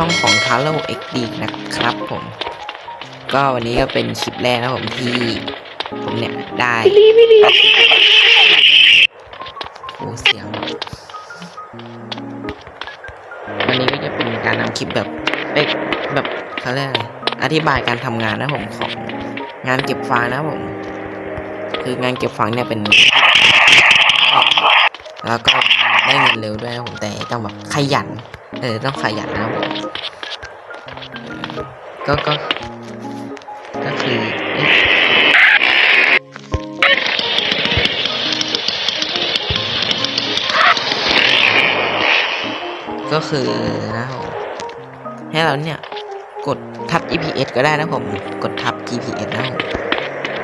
ช่องของ c a r l o XD นะครับผม ก็วันนี้ก็เป็นคลิปแรกนะผมที่ผมเนี่ยได้โอ้เสียง วันนี้ก็จะเป็นการนำคลิปแบบเอ้ยแบบเขาเรียกอะไรอธิบายการทำงานนะผมของงานเก็บฟางนะผม คืองานเก็บฟางเนี่ยเป็น แล้วก็ ได้เงินเร็วด้วยนะผมแต่ต้องแบบขยัน เออต้องขยันนะผมก็ก็ก็คือเอ๊ะก็คือนะผมให้เราเนี่ยกดทับ GPS ก็ได้นะผมกดทับ GPS นะผม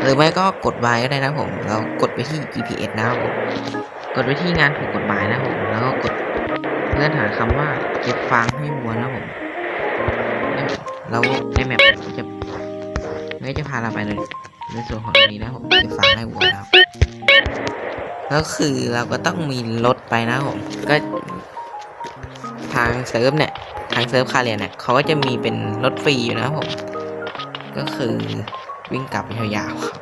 หรือไม่ก็กด Y ก็ได้นะผม เรากดไปที่ GPS นะครับผม กดไปที่งานถูกกฎหมายนะผม แล้วก็กดเลื่อนหาคำว่าเก็บฟางให้วัวนะผมแล้วในแมปจะไม่จะพาเราไปเลยในส่วนของนี้นะผมเก็บฟางให้วัวแล้วคือเราก็ต้องมีรถไปนะผมก็ทางเซิร์ฟเนี่ยทางเซิร์ฟคาเรียนเนี่ยเขาก็จะมีเป็นรถฟรีอยู่นะผมก็คือวิ่งกลับยาวๆครับ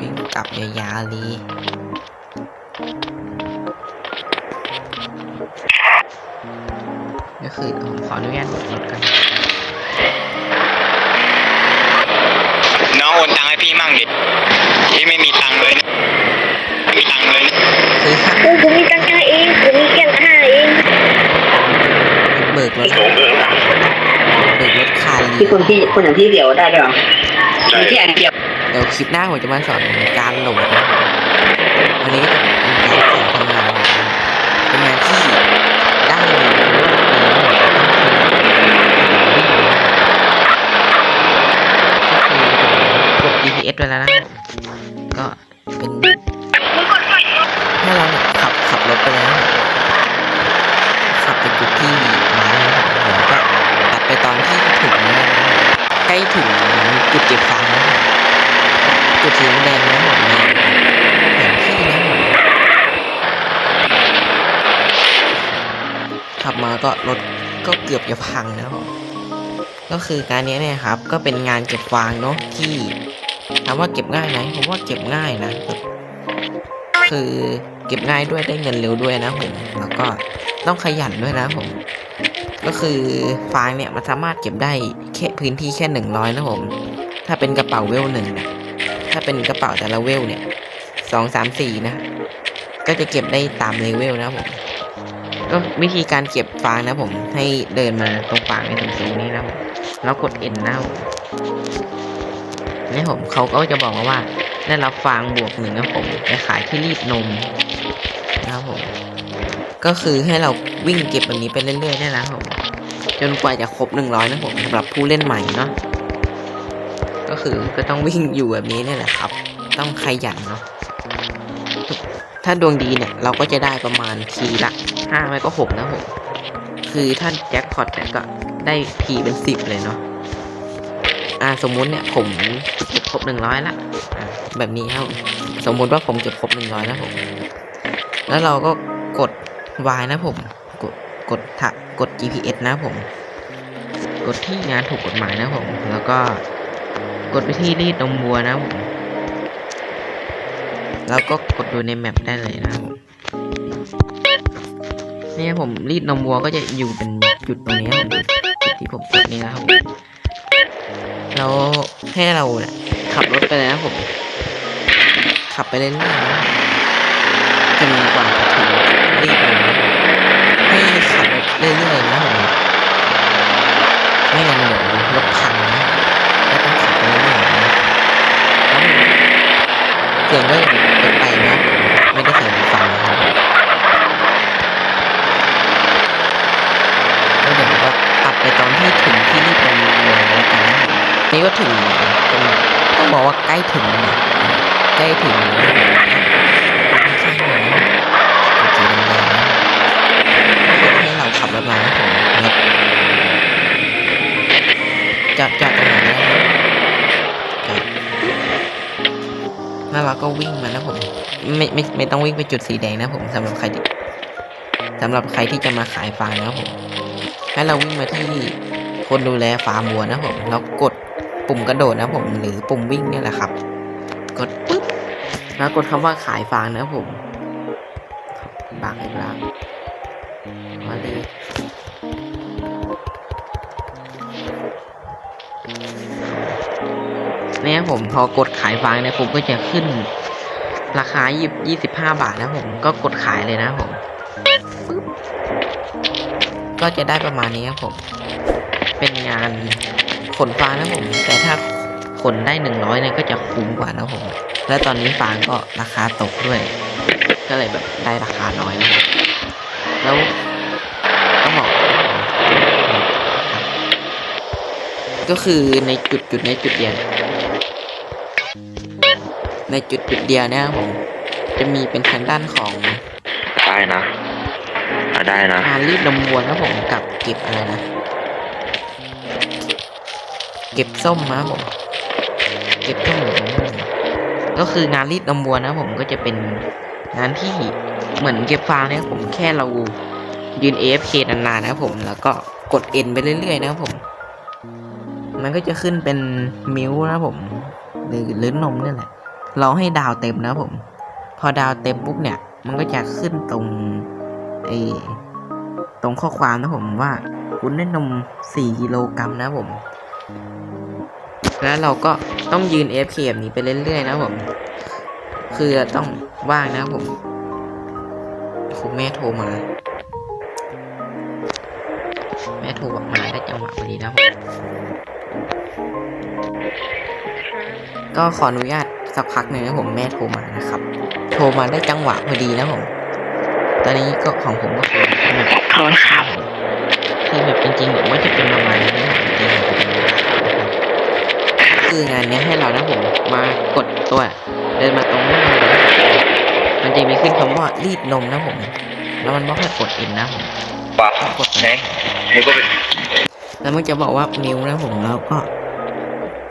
วิ่งกลับยาวๆเลย คือผมขออนุญาตเบิกรถกันน้องโอนตังค์ให้พี่มั่งดิพี่ไม่มีตังค์เลยนะไม่มีตังค์เลยนะคือห้ากูกูมีตังค์ห้าเองกูมีแค่ห้าเองเบิกรถเบิกรถคารีที่คนที่คนอย่างที่เดียวได้ด้วยเหรอมีที่อันเดียวเดี๋ยวคลิปหน้าผมจะมาสอนการโหลดนะวันนี้ก็จะเป็นการส่งทำงานนะเป็นงานที่ได้ เอกดไว้แล้วนะก็เป็นให้เราเนี่ยขับขับรถไปแล้วขับไปจุดที่มาแล้วผมก็ตัดไปตอนที่ถึงใกล้ถึงจุดเก็บฟางแล้วจุดสีแดงนะผมในแผนที่นะผมขับมาก็รถก็เกือบจะพังนะผมก็คือการนี้เนี่ยครับ ก็เป็นงานเก็บฟางเนาะที่ ถามว่าเก็บง่ายไหมผมว่าเก็บง่ายนะ คือเก็บง่ายด้วยได้เงินเร็วด้วยนะผมแล้วก็ต้องขยันด้วยนะผม ก็คือฟางเนี่ยมันสามารถเก็บได้แค่พื้นที่แค่หนึ่งร้อยนะผม ถ้าเป็นกระเป๋าเวลหนึ่งนะถ้าเป็นกระเป๋าแต่ละเวลเนี่ยสองสามสี่นะ ก็จะเก็บได้ตามเลเวลนะผมก็วิธีการเก็บฟางนะผมให้เดินมาตรงฟางในตรงนี้นะผมแล้วกด N นะผม นี่ผมเขาก็จะบอกมาว่า ได้รับฟางบวกหนึ่งนะผมไปขายที่รีดนมนะครับผม ก็คือให้เราวิ่งเก็บแบบนี้ไปเรื่อยๆได้นะครับผมจนกว่าจะครบหนึ่งร้อยนะผมสำหรับผู้เล่นใหม่เนาะก็คือก็ต้องวิ่งอยู่แบบนี้นี่แหละครับ ต้องขยันเนาะถ้าดวงดีเนี่ย เราก็จะได้ประมาณทีละห้าไม่ก็หกนะผมคือถ้าแจ็คพอตเนี่ยก็ได้ทีเป็นสิบเลยเนาะ อ่าสมมุติเนี่ยผมเก็บครบหนึ่งร้อยละแบบนี้ครับสมมุติว่าผมเก็บครบหนึ่งร้อยนะผม แล้วเราก็กด Y นะผม กดกดถักกด GPS นะผม กดที่งานถูกกฎหมายนะผม แล้วก็กดไปที่รีดนมวัวนะผมแล้วก็กดดูในแมปได้เลยนะผมเนี่ยผมรีดนมวัวก็จะอยู่เป็นจุดตรงนี้ครับผมจุดที่ผมกดนี่นะครับผม แล้วให้เราเนี่ยขับรถไปเลยนะผม ขับไปเรื่อยๆนะจนกว่าจะถึงรีบเลยให้ขับเรื่อยๆนะผมไม่งั้นเดี๋ยวรถพังนะแล้วต้องขับไปเรื่อยๆนะเสียงก็ยัง ถึงต้องบอกว่าใกล้ถึงนะใกล้ถึงแล้วนะผมข้างเลยนะจุดสีแดงๆนะให้เราขับรถมานะผมแล้วจอดจอดตรงไหนได้จอดแล้วเราก็วิ่งมานะผมไม่ไม่ไม่ต้องวิ่งไปจุดสีแดงนะผมสำหรับใครสำหรับใครที่จะมาขายฟางนะผมให้เราวิ่งมาที่คนดูแลฟาร์มวัวนะผม แล้วกด ปุ่มกระโดดนะผมหรือปุ่มวิ่งเนี่ยแหละครับ กดปุ๊บแล้วกดคำว่าขายฟางนะผมบางอีกแล้วมาเลยเนี่ยผมพอกดขายฟางเนี่ยผมก็จะขึ้น ราคายี่ยี่สิบห้าบาทนะผมก็กดขายเลยนะผมก็จะได้ประมาณนี้ครับผม เป็นงาน ขนฟางนะผม แต่ถ้าขนได้หนึ่งร้อยเนี่ยก็จะคุ้มกว่านะผม และตอนนี้ฟางก็ราคาตกด้วย ก็เลยแบบได้ราคาน้อยนะแล้วต้องบอกครับก็คือในจุดจุดในจุดเดียวเนี่ยในจุดจุดเดียวเนี่ยครับผม จะมีเป็นทางด้านของได้นะอะได้นะงานรีดนมวัวนะผมกับเก็บอะไรนะ เก็บส้มนะผม เก็บส้มหรือส้มก็คืองานรีดนมวัวนะผมก็จะเป็นงานที่เหมือนเก็บฟางเนี่ยผมแค่เรายืน AFK นานๆนะครับผมแล้วก็กด N ไปเรื่อยๆนะครับผม มันก็จะขึ้นเป็นมิวนะผม หรือหรือนมนี่แหละ เราให้ดาวเต็มนะผม พอดาวเต็มปุ๊บเนี่ย มันก็จะขึ้นตรงไอตรงข้อความนะผมว่า คุณได้นม 4 กิโลกรัมนะผม แล้วเราก็ต้องยืน FK แบบนี้ไปเรื่อยๆนะผม คือต้องว่างนะผมคุณแม่โทรมา แม่โทรมาได้จังหวะพอดีนะผม ก็ขออนุญาตสักพักหนึ่งนะผมแม่โทรมานะครับ โทรมาได้จังหวะพอดีนะผม ตอนนี้ก็ของผมก็คือแบบขอบคุณครับคือแบบจริงๆเนี่ยว่าจะเป็นประมาณนี้นะจริงๆ คืองานเนี้ยให้เรานะผมมากดตัว เดินมาตรงหน้าเลยนะมันจะมีขึ้นคำว่ารีดนมนะผมแล้วมันบอกให้กดอินนะผมว้าวกดไหนไหนก็เป็นแล้วมันจะบอกว่านิ้วนะผมแล้วก็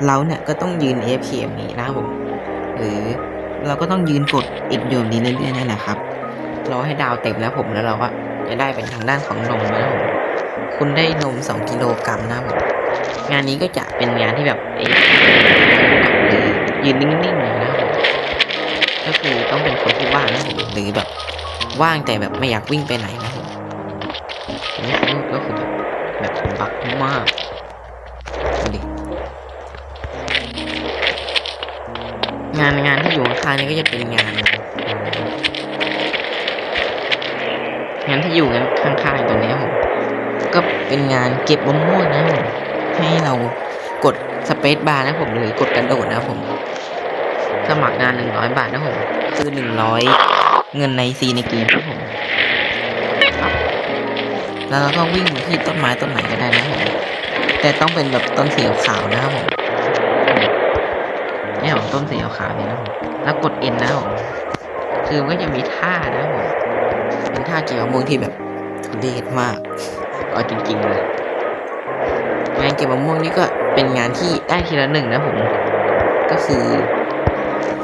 เราเนี่ยก็ต้องยืน AFK แบบนี้นะผมหรือเราก็ต้องยืนกดอิดอยู่แบบนี้เรื่อยๆนั่นแหละครับเราให้ดาวเต็มแล้วผมแล้วเราก็จะได้เป็นทางด้านของนมนะผมคุณได้นม 2 กิโลกรัมนะผม งานนี้ก็จะเป็นงานที่แบบเอยืนนิ่งๆเลยนะผมก็คือต้องเป็นคนที่ว่างนะผมหรือแบบว่างแต่แบบไม่อยากวิ่งไปไหนนะผมนี่คือก็คือแบบแบบบักมากดิงานงานที่อยู่ข้างนี่ก็จะเป็นงาน งานที่อยู่ข้างๆตรงนี้ผมก็เป็นงานเก็บมะม่วงนะผม ให้เรากดสเปซบาร์นะผมหรือกดกระโดดนะผม สมัครงานหนึ่งร้อยบาทนะผมคือหนึ่งร้อยเงินในซีในเกมครับผมแล้วเราก็วิ่งที่ต้นไม้ต้นไหนก็ได้นะผมแต่ต้องเป็นแบบต้นสีขาวนะครับผมนี่ของต้นสีขาวนี่นะผมแล้วกด N นะครับผมคือมันก็จะมีท่านะผมเป็นท่าเกี่ยวกับมือที่แบบทุเรศมากเอาจริงๆเลย งานเก็บมะม่วงนี่ก็เป็นงานที่ได้ทีละหนึ่งนะผม ก็คือ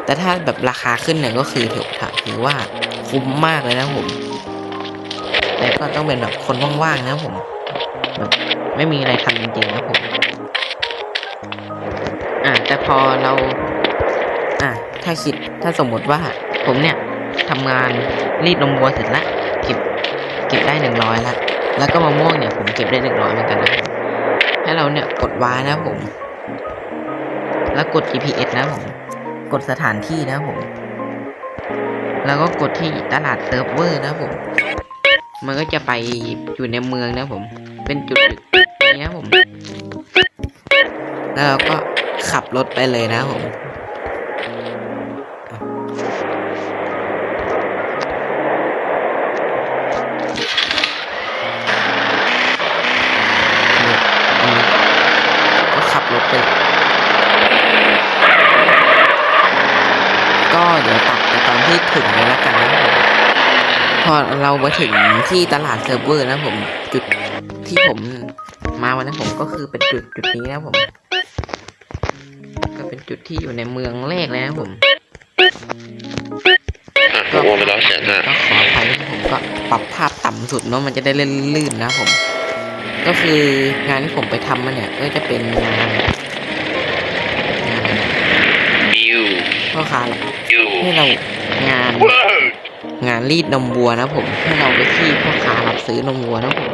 แต่ถ้าแบบราคาขึ้นเนี่ยก็คือถือถือว่าคุ้มมากเลยนะผม แต่ก็ต้องเป็นแบบคนว่างๆนะผมแบบไม่มีอะไรทำจริงๆนะผม อะแต่พอเรา อะถ้าคิดถ้าสมมติว่า ผมเนี่ยทำงานรีดนมวัวเสร็จแล้วเก็บเก็บได้หนึ่งร้อยล้วแล้วก็มะม่วงเนี่ยผมเก็บได้หนึ่งร้อยเหมือนกันนะ ให้เราเนี่ยกดวายนะผม แล้วกด GPS นะผม กดสถานที่นะผม แล้วก็กดที่ตลาดเซิร์ฟเวอร์นะผม มันก็จะไปอยู่ในเมืองนะผม เป็นจุดนี้นะผม แล้วเราก็ขับรถไปเลยนะผม เลยละกันนะผมพอเรามาถึงที่ตลาดเซิร์ฟเวอร์นะผมจุดที่ผมมาวันนั้นผมก็คือเป็นจุดจุดนี้นะผม ก็เป็นจุดที่อยู่ในเมืองแรกเลยนะผมอะโอนไปแล้วแสนห้าก็ขออภัยที่ผมก็ปรับภาพต่ำสุดเนาะมันจะได้เลื่นๆนะผม ก็คืองานที่ผมไปทำมาเนี่ยก็จะเป็นงานงานอะไรนะ บิว พ่อค้าบิวให้เรางาน งานรีดนมวัวนะผม ให้เราไปที่พ่อค้ารับซื้อนมวัวนะผม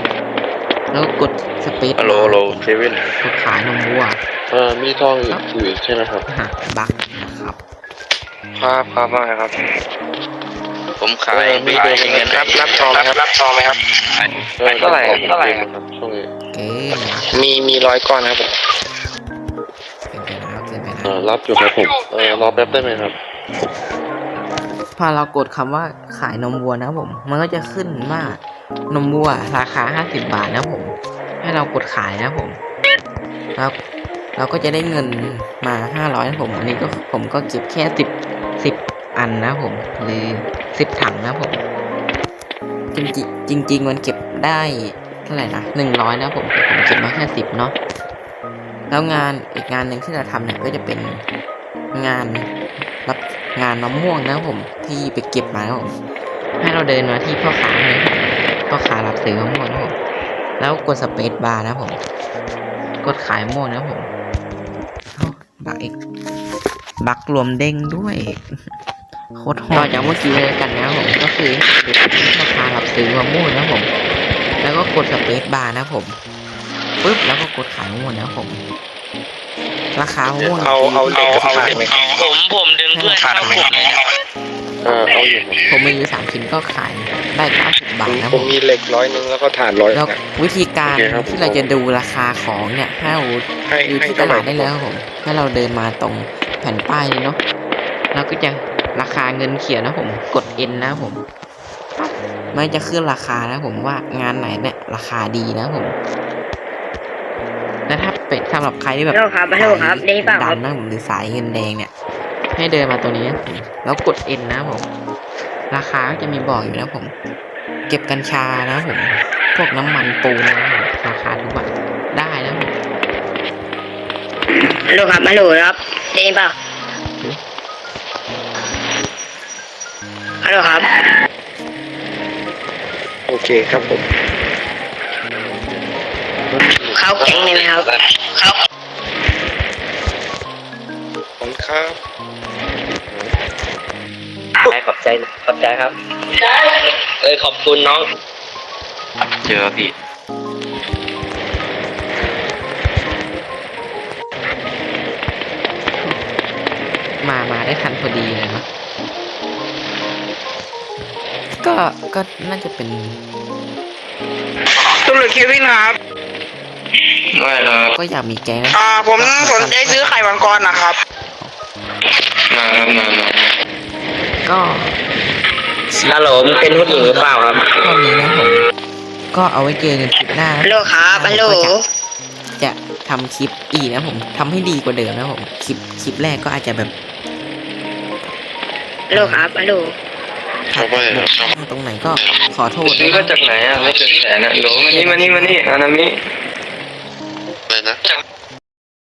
แล้วกดสเปซฮัลโหลฮัลโหลเควินกดขายนมวัวเอ่อมีทองอีกอยู่อีกใช่ไหมครับหาบักนะครับ ครับครับว่าไงครับ ผมขายเออมีเบอร์ไหมครับรับทองไหมครับรับทองไหมครับออเท่าไหร่ขอเท่าไหร่ครับช่วงนี้เกินมีมีร้อยก้อนครับ อวอรับอยู่ครับผมเออรอแป๊บได้ไหมครับ พอเรากดคำว่าขายนมวัวนะผม มันก็จะขึ้นว่านมวัวราคา 50 บาทนะผม ให้เรากดขายนะผมแล้วเราก็จะได้เงินมา 500นะผม อันนี้ก็ผมก็เก็บแค่ 10 10 อันนะผมหรือ 10 ถังนะผม จริงๆจริง ๆ มันเก็บได้เท่าไหร่นะ100นะผมแต่ผมเก็บมาแค่ 10 เนาะ แล้วงานอีกงานหนึ่งที่เราทำเนี่ยก็จะเป็นงานรับงานน้ำม่วงนะผมที่ไปเก็บมาครับผมให้เราเดินมาที่พ่อค้าเลยครับพ่อค้ารับซื้อมะม่วงนะผมแล้วกดสเปซบาร์นะผม กดขายม่วงนะผมบักอีกบักรวมเด้งด้วยโคตรฮอตจากเมื่อกี้เลยกันนะครับผมก็คือให้เราไปที่พ่อค้ารับซื้อมะม่วงนะผม แล้วก็กดสเปซบาร์นะผม ปึ๊บแล้วก็กดขายมะม่วงนะครับผม ราคามะม่วงเอาเอาเหล็กกับเอาถ่านไหมครับผมผมดึงเพื่อนเข้ากลุ่มเออเอาอยู่ครับผมมีอยู่สามชิ้นก็ขายได้เก้าสิบบาทนะผผมมมีเหล็กร้อยหนึงแล้วก็ถ่านร้อยแล้วนะวิธีการโอเคครับที่เราจะดูราคาของเนี่ยให้เราให้อยู่ให้ที่ตเท่าไหลาร่ดได้แล้วครับผมให้เราเดินมาตรงแผ่นป้ายนี้เนาะแล้วก็จะราคาเงินเขียนนะผม กด N นะผมปั๊บมันจะขึ้นราคานะผมว่างานไหนเนี่ยราคาดีนะผม แล้วถ้าเป็นสำหรับใครที่แบบฮัลโหลครับฮัลโหลครับได้เปล่าครับดำนะผมหรือสายเงินแดงเนี่ย ให้เดินมาตัวนี้นะผมแล้วกด N นะผม ราคาก็จะมีบอกอยู่นะผม เก็บกัญชานะผม พวกน้ำมันปูนนะผมราคาทุกบาทได้นะผมฮัลโหลครับฮัลโหลครับได้เปล่าฮัลโหลครับ โอเคครับผม เข้าแก๊งได้ไหมครับเข้าขอบคุณครับขอบใจขอบใจครับเอ้ยขอบคุณน้อง เจอพี่มามาได้ทันพอดีเลยเนาะก็ ก็น่าจะเป็นตุลเควินครับ ไม่ครับก็อยากมีแก๊งนะอ่าผมสนใจซื้อไข่มังกรนะครับมาครับมามาก็ฮัลโหลมึงเป็นผู้หญิงหรือเปล่าครับเท่านี้นะผมก็เอาไว้เจอกันคลิปหน้านะฮัลโหลครับฮัลโหลจะทำคลิปอีกนะผมทำให้ดีกว่าเดิมนะผมคลิปคลิปแรกก็อาจจะแบบฮัลโหลครับฮัลโหลขัดบกพร่องตรงไหนก็ขอโทษซื้อนะคมารับจากไหนอะไม่เกินแสนอะโหลมานี่มานี่มานี่อานามิ